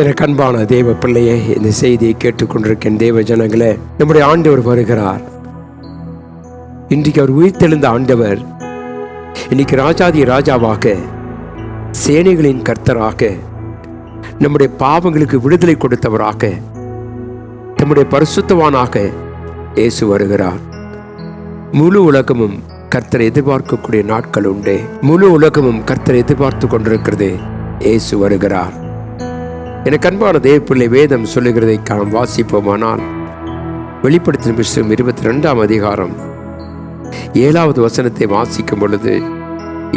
எனக்கு அன்பான தேவ பிள்ளையை இந்த செய்தியை கேட்டுக்கொண்டிருக்கேன் தேவ ஜனங்களே நம்முடைய ஆண்டவர் வருகிறார். இன்றைக்கு அவர் உயிர்த்தெழுந்த ஆண்டவர் இன்னைக்கு ராஜாதி ராஜாவாக சேனைகளின் கர்த்தராக நம்முடைய பாவங்களுக்கு விடுதலை கொடுத்தவராக நம்முடைய பரிசுத்தவானாக இயேசு வருகிறார். முழு உலகமும் கர்த்தரை எதிர்பார்க்கக்கூடிய நாட்கள் உண்டு. முழு உலகமும் கர்த்தரை எதிர்பார்த்து கொண்டிருக்கிறது இயேசு வருகிறார். எனக்கு அன்பான தேவப்பிள்ளை வேதம் சொல்லுகிறதை காணும் வாசிப்போமானால் வெளிப்படுத்தின விஷயம் இருபத்தி ரெண்டாம் அதிகாரம். ஏழாவது வசனத்தை வாசிக்கும் பொழுது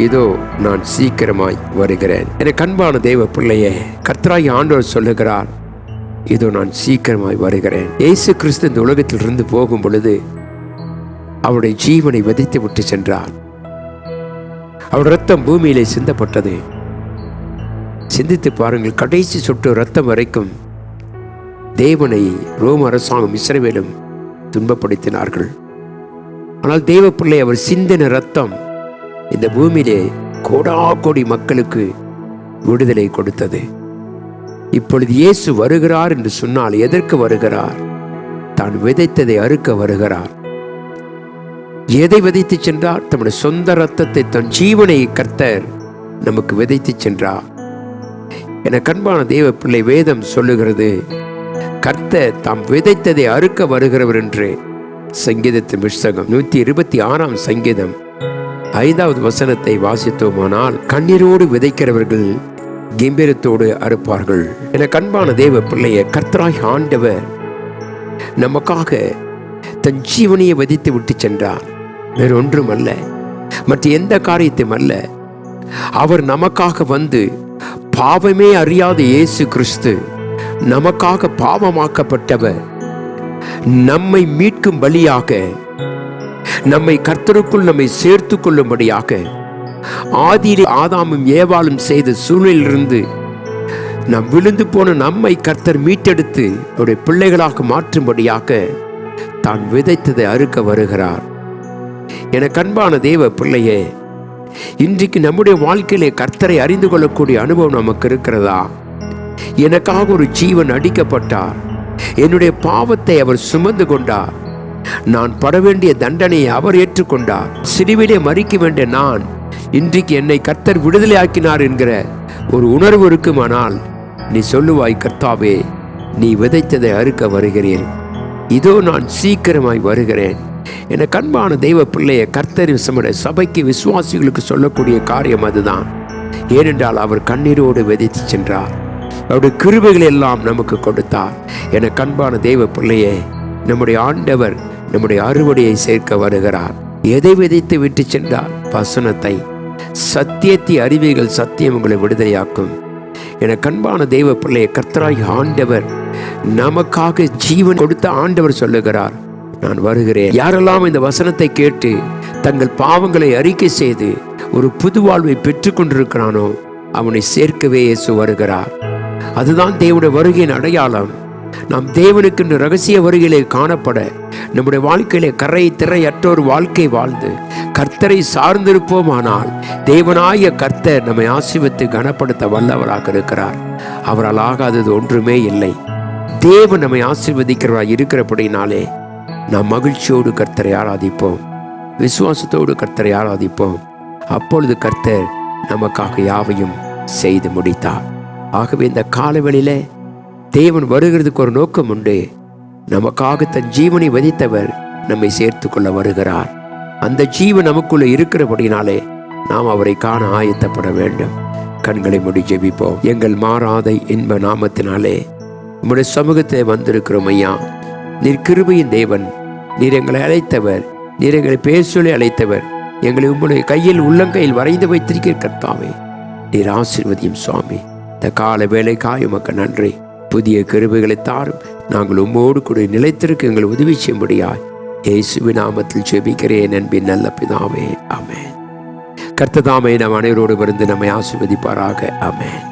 இதோ நான் சீக்கிரமாய் வருகிறேன். எனக்கு கண்பான தெய்வ பிள்ளையே கர்த்தராகி ஆண்டவர் சொல்லுகிறார் இதோ நான் சீக்கிரமாய் வருகிறேன். இயேசு கிறிஸ்து இந்த உலகத்திலிருந்து போகும் பொழுது அவருடைய ஜீவனை விதைத்து விட்டு சென்றார். அவர் ரத்தம் பூமியிலே சிந்தப்பட்டது. சிந்தித்து பாருங்கள். கடைசி சொட்டு ரத்தம் வரைக்கும் தேவனை ரோம அரசாங்கம் இஸ்ரவேலும் துன்பப்படுத்தினார்கள். ஆனால் தேவப்பிள்ளை பிள்ளை அவர் சிந்தின ரத்தம் இந்த பூமியிலே கோடா கோடி மக்களுக்கு விடுதலை கொடுத்தது. இப்பொழுது இயேசு வருகிறார் என்று சொன்னால் எதற்கு வருகிறார்? தான் விதைத்ததை அறுக்க வருகிறார். எதை விதைத்து சென்றார்? தம்முடைய சொந்த ரத்தத்தை தன் ஜீவனை கர்த்தர் நமக்கு விதைத்து சென்றார். என கண்பான தேவ பிள்ளை வேதம் சொல்லுகிறது. கர்த்தர் தாம் விதைத்ததை அறுக்க வருகிறவர் என்று. சங்கீதத்தின் புஸ்தகம் நூத்தி இருபத்தி ஆறாம் சங்கீதம். ஐந்தாவது வசனத்தை வாசித்தோமானால் கண்ணீரோடு விதைக்கிறவர்கள் கம்பீரத்தோடு அறுப்பார்கள். என கண்பான தேவ பிள்ளைய கர்த்தராய் ஆண்டவர் நமக்காக தன் ஜீவனையை விதைத்து விட்டு சென்றார். வேறொன்றும் அல்ல மற்ற எந்த காரியத்தையும் அல்ல அவர் நமக்காக வந்து பாவமே அறியாத இயேசு கிறிஸ்து நமக்காக பாவமாக்கப்பட்டவர். நம்மை மீட்கும் பலியாக நம்மை கர்த்தருக்குள் நம்மை சேர்த்து கொள்ளும்படியாக ஆதியிலே ஆதாமும் ஏவாலும் செய்த சூழ்நிலையிலிருந்து நாம் விழுந்து போன நம்மை கர்த்தர் மீட்டெடுத்து அவருடைய பிள்ளைகளாக மாற்றும்படியாக தான் விதைத்ததை அறுக்க வருகிறார். என கண்பான தேவ பிள்ளையே இன்றைக்கு நம்முடைய வாழ்க்கையிலே கர்த்தரை அறிந்து கொள்ளக்கூடிய அனுபவம் நமக்கு இருக்கிறதா? எனக்காக ஒரு ஜீவன் அடிக்கப்பட்டார். என்னுடைய பாவத்தை அவர் சுமந்து கொண்டார். நான் பட வேண்டிய தண்டனையை அவர் ஏற்றுக்கொண்டார். சிறுவிலே மறிக்க வேண்டிய நான் இன்றைக்கு என்னை கர்த்தர் விடுதலையாக்கினார் என்கிற ஒரு உணர்வு இருக்குமானால் நீ சொல்லுவாய் கர்த்தாவே நீ விதைத்ததை அறுக்க வருகிறேன் இதோ நான் சீக்கிரமாய் வருகிறேன். என கண்பான தெய்வ பிள்ளையை கர்த்தர் சமட சபைக்கு விசுவாசிகளுக்கு சொல்லக்கூடிய காரியம் அதுதான். ஏனென்றால் அவர் கண்ணீரோடு விதைத்து சென்றார். அவருடைய கிருபைகள் எல்லாம் நமக்கு கொடுத்தார். என கண்பான தெய்வ பிள்ளையை நம்முடைய ஆண்டவர் நம்முடைய அறுவடையை சேர்க்க வருகிறார். எதை விதைத்து விட்டு சென்றார்? வசனத்தை. சத்தியத்தை அறிவைகள் சத்தியம் உங்களை விடுதலையாக்கும். என கண்பான தெய்வ பிள்ளையை கர்த்தராய் ஆண்டவர் நமக்காக ஜீவன் கொடுத்த ஆண்டவர் சொல்லுகிறார். நான் வருகிறேன். யாரெல்லாம் இந்த வசனத்தை கேட்டு தங்கள் பாவங்களை அறிக்கை செய்து ஒரு புது வாழ்வை பெற்றுக் கொண்டிருக்கிறானோ அவனை சேர்க்கவே இயேசு வருகிறார். அதுதான் தேவனுடைய வருகையின் அடையாளம். நாம் தேவனுக்கு ரகசிய வருகையிலே காணப்பட நம்முடைய வாழ்க்கையிலே கரை திரையற்றோர் வாழ்க்கை வாழ்ந்து கர்த்தரை சார்ந்திருப்போமானால் தேவனாய கர்த்தர் நம்மை ஆசிவத்து கனப்படுத்த வல்லவராக இருக்கிறார். அவரால் ஆகாதது ஒன்றுமே இல்லை. தேவன் நம்மை ஆசீர்வதிக்கிறவராக இருக்கிறபடினாலே நாம் மகிழ்ச்சியோடு கர்த்தரை ஆராதிப்போம். விசுவாசத்தோடு கர்த்தரை ஆராதிப்போம். அப்பொழுது கர்த்தர் நமக்காக யாவையும் செய்து முடித்தார். ஆகவே இந்த காலவெளியில தேவன் வருகிறதுக்கு ஒரு நோக்கம் உண்டு. நமக்காக தன் ஜீவனை வதித்தவர் நம்மை சேர்த்து கொள்ள வருகிறார். அந்த ஜீவன் நமக்குள்ள இருக்கிறபடினாலே நாம் அவரை காண ஆயத்தப்பட வேண்டும். கண்களை முடி ஜெபிப்போம். எங்கள் மாறாத இன்ப நாமத்தினாலே உம்முடைய சமூகத்தை வந்திருக்கிறோம் ஐயா. நீர் கிருபையின் தேவன். நீர் எங்களை அழைத்தவர். நீர் எங்களை பேர் சொல்லி அழைத்தவர். எங்களை உம்முடைய கையில் உள்ளங்கையில் வரைந்து வைத்திருக்கிற கர்த்தாவே. நீர் ஆசீர்வதியும் சுவாமி. இந்த கால வேலை காயமக்க நன்றி. புதிய கிருபைகளை தாரும். நாங்கள் உம்மோடு கூட நிலைத்திருக்க எங்களை உதவி செய்யும்படியாய் இயேசுவி நாமத்தில் ஜெபிக்கிறேன் அன்பின் நல்ல பிதாவே. ஆமென். கர்த்ததாமே நம் அனைவரோடு இருந்து நம்மை ஆசிர்வதிப்பாராக. அமேன்